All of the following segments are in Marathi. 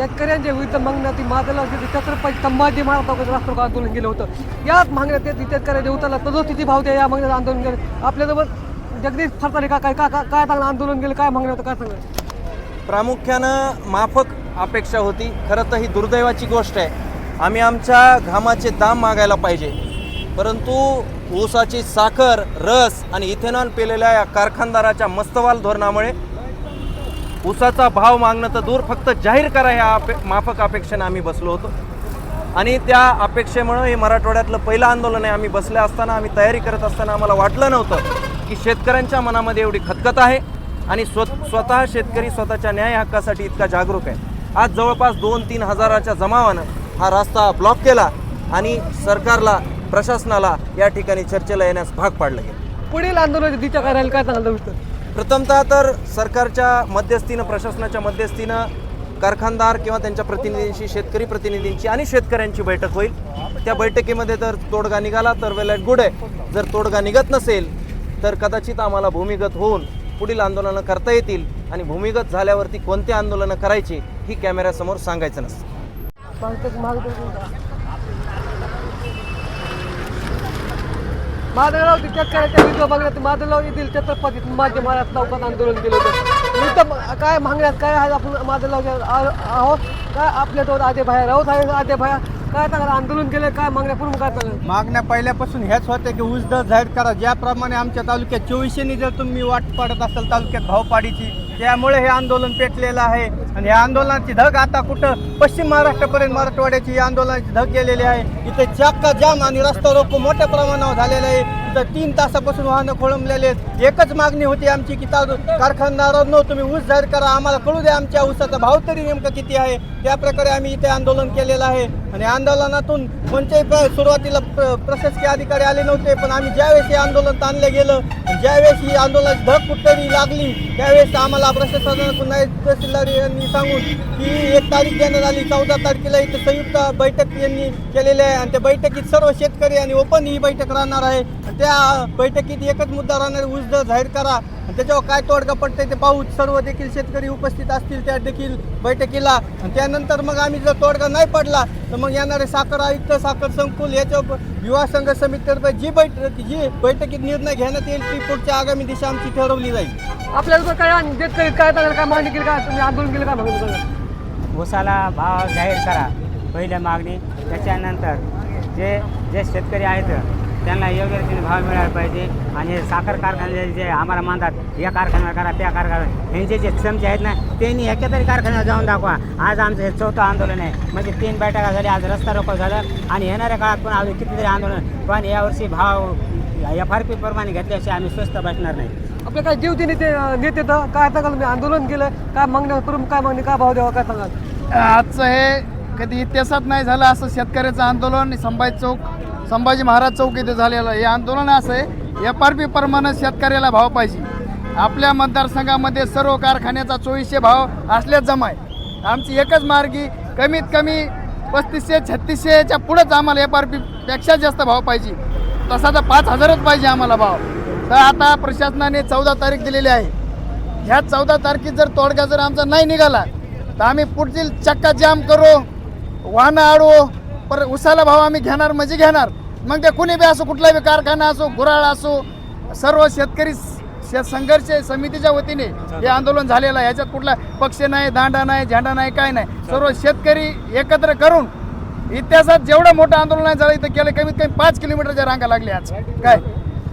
शेतकऱ्यांच्या विरुद्ध मागण्या ती मागायला होती छत्रपती संभाजी महाराज राष्ट्रक आंदोलन केलं होतं. याच मागण्या ते शेतकऱ्यांच्या उतरला तदोस्थिती भाव द्या या मागण्याचं आंदोलन केलं. आपल्यासोबत जगदीश फडतारे का काय काय काय चांगलं आंदोलन केलं काय मागण्या होतं काय सांगा? प्रामुख्यानं माफक अपेक्षा होती. खरं तर ही दुर्दैवाची गोष्ट आहे. आम्ही आमच्या घामाचे दाम मागायला पाहिजे. परंतु ऊसाची साखर रस आणि इथेनॉल पेलेल्या या कारखानदाराच्या मस्तवाल धोरणामुळे ऊसाचा भाव मागणं तर दूर फक्त जाहीर करा ह्या अपे माफक अपेक्षेनं आम्ही बसलो होतो. आणि त्या अपेक्षेमुळं हे मराठवाड्यातलं पहिलं आंदोलन आहे. आम्ही बसले असताना आम्ही तयारी करत असताना आम्हाला वाटलं नव्हतं की शेतकऱ्यांच्या मनामध्ये एवढी खतखत आहे आणि स्व स्वतः शेतकरी स्वतःच्या न्याय हक्कासाठी इतका जागरूक आहे. आज जवळपास दोन तीन हजाराच्या जमावानं हा रस्ता ब्लॉक केला आणि सरकारला प्रशासनाला या ठिकाणी चर्चेला येण्यास भाग पाडलं गेलं. पुढील आंदोलन तिच्या काय काय सांगाल प्रथमतः तर सरकारच्या मध्यस्थीनं प्रशासनाच्या मध्यस्थीनं कारखानदार किंवा त्यांच्या प्रतिनिधींशी शेतकरी प्रतिनिधींची आणि शेतकऱ्यांची बैठक होईल. त्या बैठकीमध्ये जर तोडगा निघाला तर वेल अँड गुड आहे. जर तोडगा निघत नसेल तर कदाचित आम्हाला भूमिगत होऊन पुढील आंदोलनं करता येतील आणि भूमिगत झाल्यावरती कोणती आंदोलनं करायची ही कॅमेऱ्यासमोर सांगायचं नसतं. माधवराव शेतकऱ्याच्या विरुद्ध मागण्यात माधवराव येथील छत्रपती माझे महाराज चौकात आंदोलन केलं होतं. विरुद्ध काय मागण्यात काय आहे आपण माधवराव आहोत? काय आपल्या तो आधे बाहेर आहोत आधे बाहेर काय सांगा आंदोलन केलं काय मागण्या पूर्ण काय सांगा मागण्या पहिल्यापासून ह्याच होत्या की ऊस दर जाहीर करा. ज्याप्रमाणे आमच्या तालुक्यात चोवीसशेनी जर तुम्ही वाट पाडत असाल तालुक्यात भावपाडीची त्यामुळे हे आंदोलन पेटलेलं आहे. आणि या आंदोलनाची धग आता कुठं? पश्चिम महाराष्ट्रापर्यंत मराठवाड्याची या आंदोलनाची धग गेलेली आहे. इथे चक्का जाम आणि रस्ता रोको मोठ्या प्रमाणावर झालेला आहे. इथं तीन तासापासून वाहनं खोळंबलेले आहेत. एकच मागणी होती आमची की ता कारखानदारांनो तुम्ही ऊस जाहीर करा आम्हाला कळू द्या आमच्या ऊसाचा भाव तरी नेमका किती आहे. त्या प्रकारे आम्ही इथे आंदोलन केलेलं आहे. आणि आंदोलनातून कोणत्याही सुरुवातीला प्र प्रशासकीय अधिकारी आले नव्हते पण आम्ही ज्यावेळेस हे आंदोलन ताणलं गेलं ज्यावेळेस ही आंदोलन धग कुठतरी लागली त्यावेळेस आम्हाला प्रशासनाकडून पुन्हा तहसीलदार यांनी सांगून की एक तारीख देण्यात आली चौदा तारखेला इथं संयुक्त बैठक यांनी केलेली आहे. आणि त्या बैठकीत सर्व शेतकरी आणि ओपन ही बैठक राहणार आहे. त्या बैठकीत एकच मुद्दा राहणार ऊस दर जाहीर करा. त्याच्यावर काय तोडगा पडतंय ते पाहू सर्व देखील शेतकरी उपस्थित असतील त्या देखील बैठकीला. त्यानंतर मग आम्ही जर तोडगा नाही पडला तर मग येणारे साखर आयुक्त साखर संकुल याच्या युवा संघ समितीतर्फे जी बैठक जी बैठकीत निर्णय घेण्यात येईल ती पुढच्या आगामी दिशा आमची ठरवली जाईल. आपल्याला काय आणि काय सांगाल काय मागणी केली काय तुम्ही आंदोलन केलं काय मागणी सांगा ऊसाला भाव जाहीर करा पहिल्या मागणी त्याच्यानंतर जे जे शेतकरी आहेत त्यांना योग्य रीतीने भाव मिळाला पाहिजे. आणि साखर कारखाने जे आम्हाला मानतात या कारखान्यावर करा त्या कारखान्यावर. ह्यांचे जे समजे आहेत ना त्यांनी एका तरी कारखान्यावर जाऊन दाखवा. आज आमचं हे चौथं आंदोलन आहे. म्हणजे तीन बैठका झाली आज रस्ता रोको झालं. आणि येणाऱ्या काळात पण अजून कितीतरी आंदोलन. पण यावर्षी भाव एफ आर पी प्रमाणे घेतल्याशिवाय आम्ही स्वस्त बसणार नाही. आपले काय जीव नेते नेते तर काय सांगाल तुम्ही? आंदोलन केलं काय मागण्या करून काय मागणी काय भाव द्यावा काय सांगाल? आजचं हे कधी इतिहासात नाही झालं असं शेतकऱ्याचं आंदोलन संभाजी चौक. संभाजी महाराज चौक इथे झालेलं हे आंदोलन असं आहे एफ आर पी प्रमाणे शेतकऱ्याला भाव पाहिजे. आपल्या मतदारसंघामध्ये सर्व कारखान्याचा चोवीसशे भाव असल्याच जमा आहे. आमची एकच मार्गी कमीत कमी पस्तीसशे छत्तीसशेच्या पुढंच आम्हाला एफ आर पीपेक्षा जास्त भाव पाहिजे. तसा तर पाच हजारच पाहिजे आम्हाला भाव. तर आता प्रशासनाने चौदा तारीख दिलेली आहे. ह्या चौदा तारखेत जर तोडगा जर आमचा नाही निघाला तर आम्ही पुढील चक्का जाम करू वाहनं आडवू पर उसाला भाव आम्ही घेणार म्हणजे घेणार. मग ते कुणी बी असो कुठला बी कारखाना असो गुराळ असो सर्व शेतकरी संघर्ष समितीच्या वतीने हे आंदोलन झालेलं आहे. याच्यात कुठला पक्ष नाही दांडा नाही झेंडा नाही काय नाही. सर्व शेतकरी एकत्र करून इतिहासात जेवढं मोठं आंदोलन आहे झालं इथं केलं कमीत कमी पाच किलोमीटरच्या रांगा लागल्या आज. काय?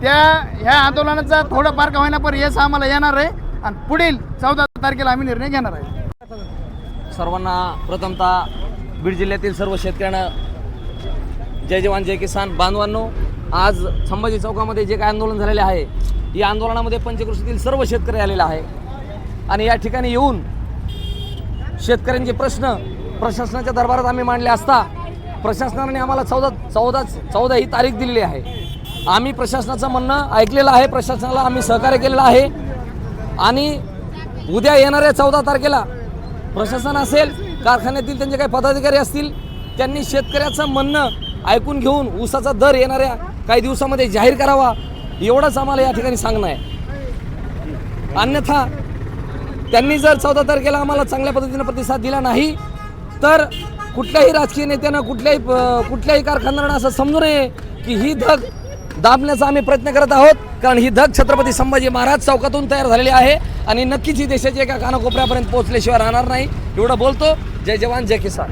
त्या ह्या आंदोलनाचा थोडं फार का होईना पण यश आम्हाला येणार आहे. आणि पुढील चौदा तारखेला आम्ही निर्णय घेणार आहे. सर्वांना प्रथमतः बीड जिल्ह्यातील सर्व शेतकऱ्यांना जय जवान जय किसान. बांधवांनो आज संभाजी चौकामध्ये जे काय आंदोलन झालेले आहे या आंदोलनामध्ये पंचकृषीतील सर्व शेतकरी आलेले आहे. आणि या ठिकाणी येऊन शेतकऱ्यांचे प्रश्न प्रशासनाच्या दरबारात आम्ही मांडले असता प्रशासनाने आम्हाला चौदा चौदा चौदा ही तारीख दिलेली आहे. आम्ही प्रशासनाचं म्हणणं ऐकलेलं आहे प्रशासनाला आम्ही सहकार्य केलेलं आहे. आणि उद्या येणाऱ्या चौदा तारखेला प्रशासन असेल कारखान्यातील त्यांचे काही पदाधिकारी असतील त्यांनी शेतकऱ्याचं म्हणणं ऐकून घेऊन ऊसाचा दर येणाऱ्या काही दिवसामध्ये जाहीर करावा एवढंच आम्हाला या ठिकाणी सांगणं आहे. अन्यथा त्यांनी जर चौदा तारखेला आम्हाला चांगल्या पद्धतीनं प्रतिसाद दिला नाही तर कुठल्याही राजकीय नेत्यानं कुठल्याही कुठल्याही कारखानदारानं असं समजू नये की ही धग दाबण्याचा आम्ही प्रयत्न करत आहोत कारण ही धग छत्रपती संभाजी महाराज चौकातून तयार झालेली आहे आणि नक्कीच ही देशाच्या एका कानाकोपऱ्यापर्यंत पोहोचल्याशिवाय राहणार नाही. एवढं बोलतो. जय जवान जय किसान.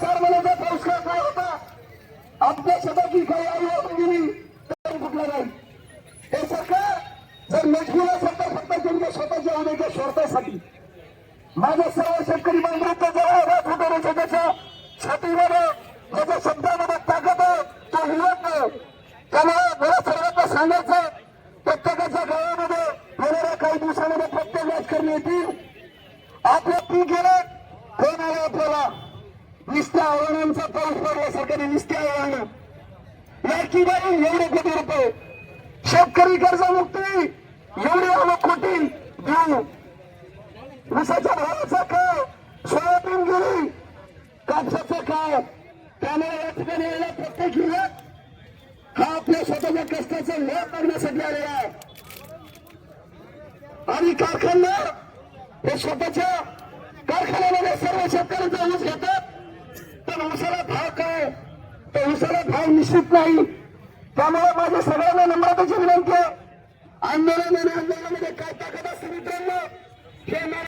चार महिन्याचा पाऊसकाळ काय होता? आपल्या शेताची काही आई वाहून गेली? तर कुठला नाही हे सरकार जर मजबूर असेल तर फक्त तुमच्या स्वतःच्या उद्याच्या स्वार्थासाठी. माझ्या सर्व शेतकरी बांधवांचा जरा रात होतो त्याच्या छातीमध्ये त्याच्या शब्दामध्ये ताकद आहे तो हिरत नाही त्याला मला सर्वांना सांगायचं प्रत्येकाच्या गावामध्ये येणाऱ्या काही दिवसामध्ये प्रत्येक राजकारणी येतील. आपलं पीक गेलं फोन आला आपल्याला. निस्त्या आव्हानांचा पाऊस पडला सरकारने निस्त्या आव्हानं. लाडकी बाई एवढे कोटी रुपये. शेतकरी कर्जमुक्ती एवढे आलो कोटी देऊ ऊसाच्या भावाचा काय सोयाबीन गेली कापसाचा काय त्यामुळे या ठिकाणी यायला प्रत्येक युवक हा आपल्या स्वतःच्या कष्टाचा लाभ मागण्यासाठी आलेला आहे. आणि कारखानदार हे स्वतःच्या कारखान्यामध्ये सर्व शेतकऱ्यांचा ऊस घेतात पण ऊसाला भाव काय? तर ऊसाला भाव निश्चित नाही. त्यामुळे माझ्या सगळ्यांना नम्रताची विनंती आहे. आंदोलन आणि आंदोलनामध्ये काय ताकद असते मित्रांनो? हे